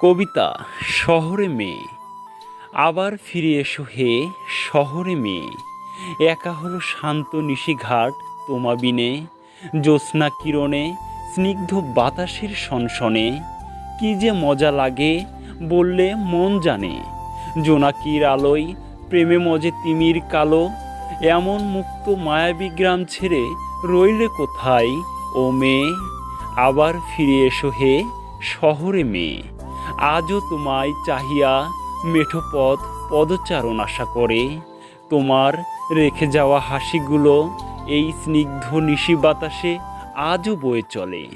কবিতা, শহরে মেয়ে। আবার ফিরে এসো হে শহরে মেয়ে। একা হলো শান্ত নিশিঘাট তোমা বিনে। জ্যোৎস্না কিরণে, স্নিগ্ধ বাতাসের সনসনে। কি যে মজা লাগে বললে মন জানে। জোনাকির আলোয় প্রেমে মজে তিমির কালো। এমন মুক্ত মায়াবী গ্রাম ছেড়ে রইলে কোথায় ও মেয়ে? আবার ফিরে এসো হে শহরে মেয়ে। আজও তোমায় চাহিয়া মেঠো পথ পদচারণ আশা করে। তোমার রেখে যাওয়া হাসিগুলো এই স্নিগ্ধ নিশি বাতাসে আজও বয়ে চলে।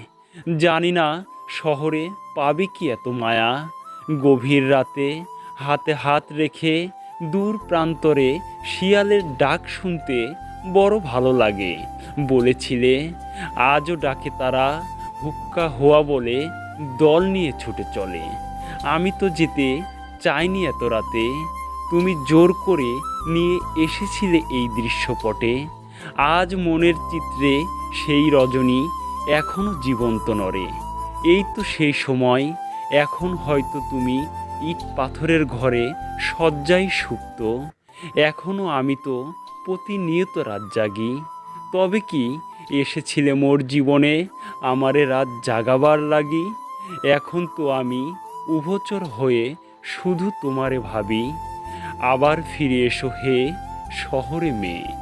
জানি না শহরে পাবে কি এত মায়া। গভীর রাতে হাতে হাত রেখে দূর প্রান্তরে শিয়ালের ডাক শুনতে বড় ভালো লাগে। বলেছিলে, আজও ডাকে তারা, হুক্কা হওয়া বলে দল নিয়ে ছুটে চলে। আমি তো যেতে চাইনি এত রাতে। তুমি জোর করে নিয়ে এসেছিলে এই দৃশ্যপটে। আজ মনের চিত্রে সেই রজনী এখনও জীবন্ত নরে এই তো সেই সময়, এখন হয়তো তুমি ইট পাথরের ঘরে শয্যায় সুপ্ত। এখনও আমি তো প্রতিনিয়ত রাত জাগি। তবে কি এসেছিলে মোর জীবনে আমারে রাত জাগাবার লাগি? এখন তো আমি উভচর হয়ে শুধু তোমারে ভাবি আবার ফিরে এসো হে শহরে মেয়ে।